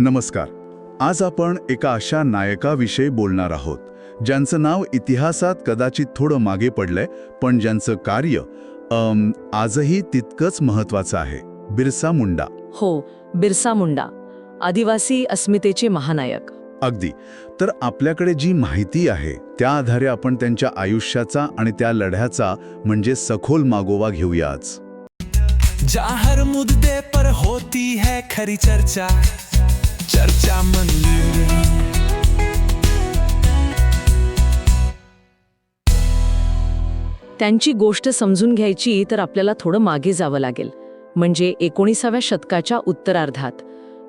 नमस्कार. आज आपण एका अशा नायकाविषयी बोलणार आहोत ज्यांचं नाव इतिहासात कदाचित थोडं मागे पडलंय पण ज्यांचं कार्य अम, आजही तितकंच महत्वाचं आहे. बिरसा मुंडा. हो बिरसा मुंडा आदिवासी अस्मितेचे महानायक. अगदी. तर आपल्याकडे जी माहिती आहे त्या आधारे आपण त्यांच्या आयुष्याचा आणि त्या लढ्याचा म्हणजे सखोल मागोवा घेऊया आज. जहाँ हर मुद्दे पर होती है खरी चर्चा. चर्चा मंदिर त्यांची गोष्ट समजून घ्यायची तर आपल्याला थोडं मागे जावं लागेल. म्हणजे एकोणीसाव्या शतकाच्या उत्तरार्धात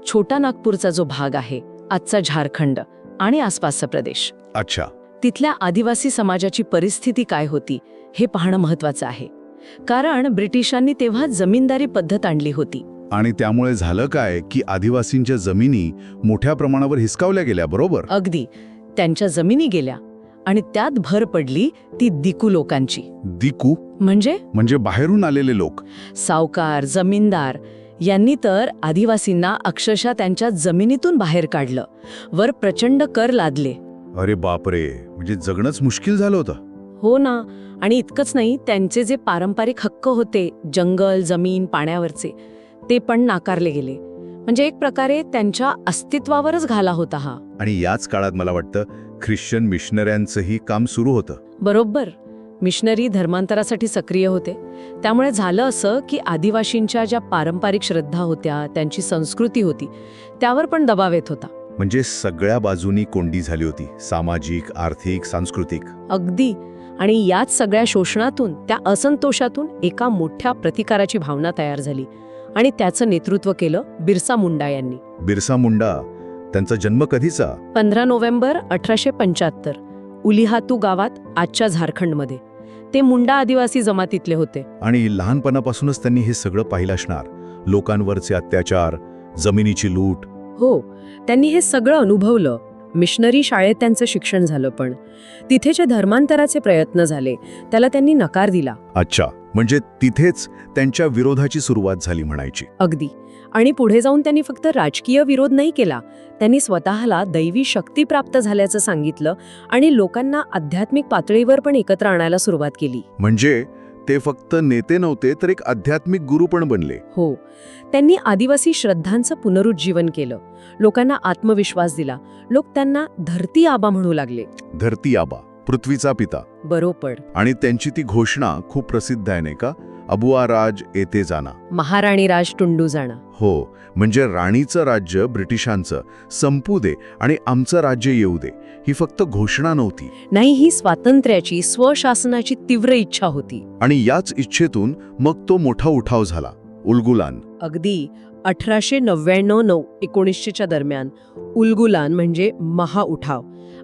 छोटा नागपूरचा जो भाग आहे आजचा झारखंड आणि आसपासचा प्रदेश. अच्छा. तिथल्या आदिवासी समाजाची परिस्थिती काय होती हे पाहणं महत्वाचं आहे. कारण ब्रिटिशांनी तेव्हा जमीनदारी पद्धत आणली होती. आणि त्यामुळे झालं काय की आदिवासींच्या जमिनी मोठ्या प्रमाणावर हिसकावल्या गेल्या बरोबर? अगदी. त्यांच्या जमिनी गेल्या आणि त्यात भर पडली ती दिकू लोकांची. दिकू? म्हणजे? म्हणजे बाहेरून आलेले लोक. सावकार जमीनदार यांनी तर आदिवासींना अक्षरशः त्यांच्या जमिनीतून बाहेर काढलं. वर प्रचंड कर लादले. अरे बापरे! म्हणजे जगणंच मुश्किल झालं होतं. हो ना. आणि इतकंच नाही त्यांचे जे पारंपरिक हक्क होते जंगल जमीन पाण्यावरचे ते पण नाकारले गेले. म्हणजे एक प्रकारे त्यांच्या अस्तित्वावरच घाला होता हा. आणि याच काळात मला वाटतं ख्रिश्चन मिशनऱ्यांचंही काम सुरू होतं. बरोबर. मिशनरी धर्मांतरासाठी सक्रिय होते. त्यामुळे झालं असं की आदिवासींच्या ज्या पारंपरिक श्रद्धा होत्या त्यांची संस्कृती होती त्यावर पण दबाव येत होता. म्हणजे सगळ्या बाजूनी कोंडी झाली होती सामाजिक आर्थिक सांस्कृतिक. अगदी. आणि याच सगळ्या शोषणातून त्या असंतोषातून एका मोठ्या प्रतिकाराची भावना तयार झाली आणि त्याचं नेतृत्व केलं बिरसा मुंडा यांनी. बिरसा मुंडा त्यांचा जन्म कधीचा? पंधरा नोव्हेंबर अठराशे पंच्याहत्तर उलिहातू गावात आजच्या झारखंडमध्ये. ते मुंडा आदिवासी जमातीतले होते. आणि लहानपणापासूनच त्यांनी हे सगळं पाहिलं असणार. लोकांवरचे अत्याचार जमिनीची लूट. हो त्यांनी हे सगळं अनुभवलं. मिशनरी शाळेत त्यांचं शिक्षण झालं पण. तिथे जे धर्मांतराचे प्रयत्न झाले त्याला त्यांनी नकार दिला. अच्छा म्हणजे तिथेच त्यांच्या विरोधाची सुरुवात झाली म्हणायची. अगदी. आणि पुढे जाऊन त्यांनी फक्त राजकीय विरोध नाही केला त्यांनी स्वतःला दैवी शक्ती प्राप्त झाल्याचं सांगितलं आणि लोकांना आध्यात्मिक पातळीवर पण एकत्र आणायला सुरुवात केली. म्हणजे ते फक्त नेते नव्हते तर एक आध्यात्मिक गुरु पण बनले. हो. त्यांनी आदिवासी श्रद्धांचं पुनरुज्जीवन केलं. लोकांना आत्मविश्वास दिला. लोक त्यांना धरती आबा म्हणू लागले. धरती आबा पृथ्वीचा पिता. बरोबर. आणि त्यांची ती घोषणा खूप प्रसिद्ध आहे नाही का? अबुआ राज येते जाना महाराणी राज टुंडू जाणं. हो म्हणजे राणीचं राज्य ब्रिटिशांचं. संपू दे आणि आमचं राज्य येऊ दे. ही फक्त घोषणा नव्हती. नाही ही स्वातंत्र्याची स्वशासनाची तीव्र इच्छा होती. आणि याच इच्छेतून मग तो मोठा उठाव झाला. उलगुलान. अगदी अठराशे नव्याण्णव नऊ एकोणीसशेच्या दरम्यान उलगुलान म्हणजे महाउठाव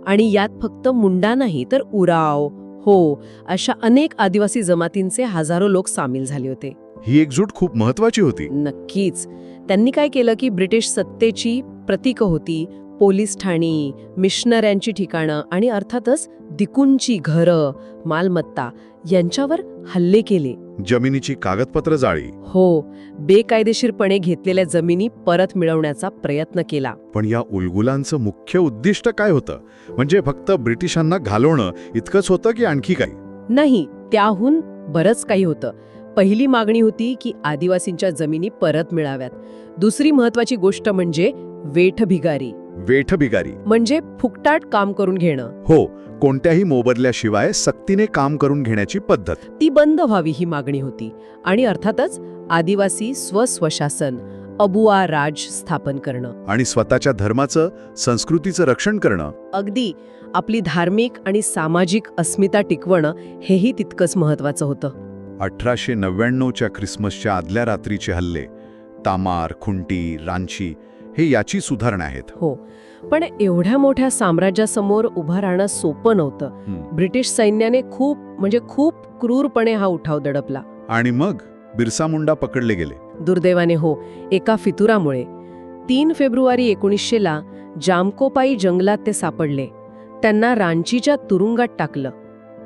आणि यात फक्त मुंडा नाही तर उराव. हो अशा अनेक आदिवासी जमातींचे हजारो लोक सामील झाले होते. ही एकजूट खूप महत्वाची होती. नक्कीच. त्यांनी काय केलं की ब्रिटिश सत्तेची प्रतीकं होती पोलीस ठाणी मिशनऱ्यांची ठिकाणं आणि अर्थातच दिकूंची घरं मालमत्ता यांच्यावर हल्ले केले. जमिनीची कागदपत्र जाळी. हो बेकायदेशीरपणे घेतलेल्या जमिनी परत मिळवण्याचा प्रयत्न केला. पण या उलगुलांचं मुख्य उद्दिष्ट काय होतं? म्हणजे फक्त ब्रिटिशांना घालवणं इतकंच होतं की आणखी काही? नाही त्याहून बरंच काही होतं. पहिली मागणी होती की आदिवासींच्या जमिनी परत मिळाव्यात. दुसरी महत्वाची गोष्ट म्हणजे वेठभिगारी. वेठबिगारी. म्हणजे फुकटाट काम करून घेणं. हो कोणत्याही मोबदल्याशिवाय सक्तीने काम करून घेण्याची पद्धत. ती बंद व्हावी ही मागणी होती. आणि अर्थातच आदिवासी स्वस्वशासन अबुआ राज स्थापन करणं. आणि स्वतःच्या धर्माचं संस्कृतीचं रक्षण करणं. अगदी आपली धार्मिक आणि सामाजिक अस्मिता टिकवणं हेही तितकंच महत्वाचं होतं. अठराशे नव्याण्णवच्या ख्रिसमसच्या आदल्या रात्रीचे हल्ले तामार खुंटी रांची हे याची सुधारणा आहेत. हो. पण एवढ्या मोठ्या साम्राज्यासमोर उभं राहणं सोपं नव्हतं. ब्रिटिश सैन्याने खूप म्हणजे खूप क्रूरपणे हा उठाव दडपला. आणि मग बिरसा मुंडा पकडले गेले. दुर्दैवाने हो एका फितुरामुळे. तीन फेब्रुवारी एकोणीसशेला जामकोपाई जंगलात ते सापडले. त्यांना रांचीच्या तुरुंगात टाकलं.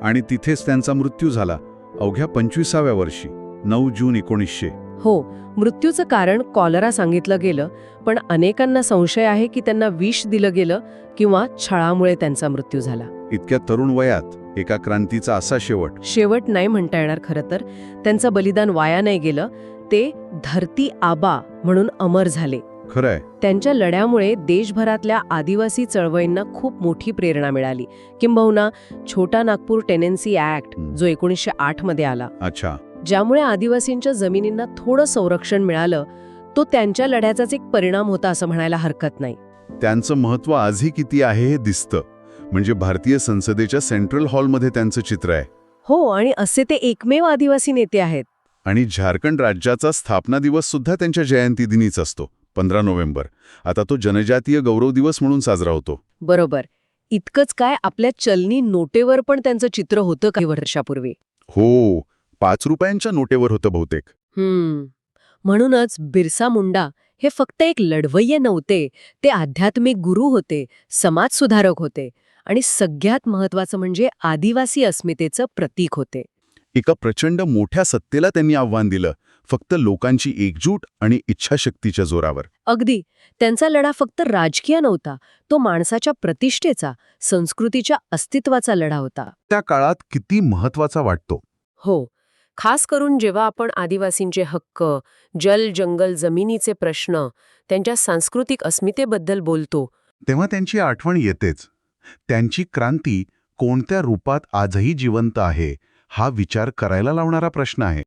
आणि तिथेच त्यांचा मृत्यू झाला अवघ्या पंचवीसाव्या वर्षी नऊ जून एकोणीसशे. हो मृत्यूचं कारण कॉलरा सांगितलं गेलं पण अनेकांना संशय आहे की त्यांना विष दिलं गेलं किंवा छळामुळे त्यांचा मृत्यू झाला. इतक्या तरुण वयात एका क्रांतीचा असा शेवट. शेवट नाही म्हणता येणार खरं तर. त्यांचं बलिदान वाया नाही गेलं. ते धरती आबा म्हणून अमर झाले. खरंय. त्यांच्या लढ्यामुळे देशभरातल्या आदिवासी चळवळींना खूप मोठी प्रेरणा मिळाली. किंबहुना छोटा नागपूर टेनेन्सी ऍक्ट. जो एकोणीसशे आठमध्ये आला. अच्छा. ज्यामुळे आदिवासींच्या जमिनींना थोडं संरक्षण मिळालं तो त्यांच्या लढ्याचाच एक परिणाम होता असं म्हणायला हरकत नाही. त्यांचं महत्त्व आजही किती आहे हे दिसतं. म्हणजे भारतीय संसदेच्या सेंट्रल हॉलमध्ये त्यांचं चित्र आहे. हो आणि असे ते एकमेव आदिवासी नेते आहेत. आणि झारखंड राज्याचा स्थापना दिवस सुद्धा त्यांच्या जयंती दिनीच असतो पंधरा नोव्हेंबर. आता तो जनजातीय गौरव दिवस म्हणून साजरा होतो. बरोबर. इतकंच काय आपल्या चलनी नोटेवर पण त्यांचं चित्र होतं काही वर्षापूर्वी? हो पाच रुपयांच्या नोटेवर होतं बहुतेक. हम्म. म्हणूनच बिरसा मुंडा हे फक्त एक लढवय्ये नव्हते ते आध्यात्मिक गुरु होते समाजसुधारक होते आणि सगळ्यात महत्वाचं म्हणजे आदिवासी अस्मितेचं प्रतीक होते. एका प्रचंड मोठ्या सत्तेला त्यांनी आव्हान दिलं फक्त लोकांची एकजूट आणि इच्छाशक्तीच्या जोरावर. अगदी. त्यांचा लढा फक्त राजकीय नव्हता तो माणसाच्या प्रतिष्ठेचा संस्कृतीच्या अस्तित्वाचा लढा होता. त्या काळात किती महत्त्वाचा वाटतो? हो. खास करून जेव्हा आपण आदिवासींचे हक्क जल जंगल जमिनीचे प्रश्न त्यांच्या सांस्कृतिक अस्मितेबद्दल बोलतो. तेव्हा त्यांची आठवण येतेच. त्यांची क्रांती कोणत्या रूपात आजही जिवंत आहे हा विचार करायला लावणारा प्रश्न आहे.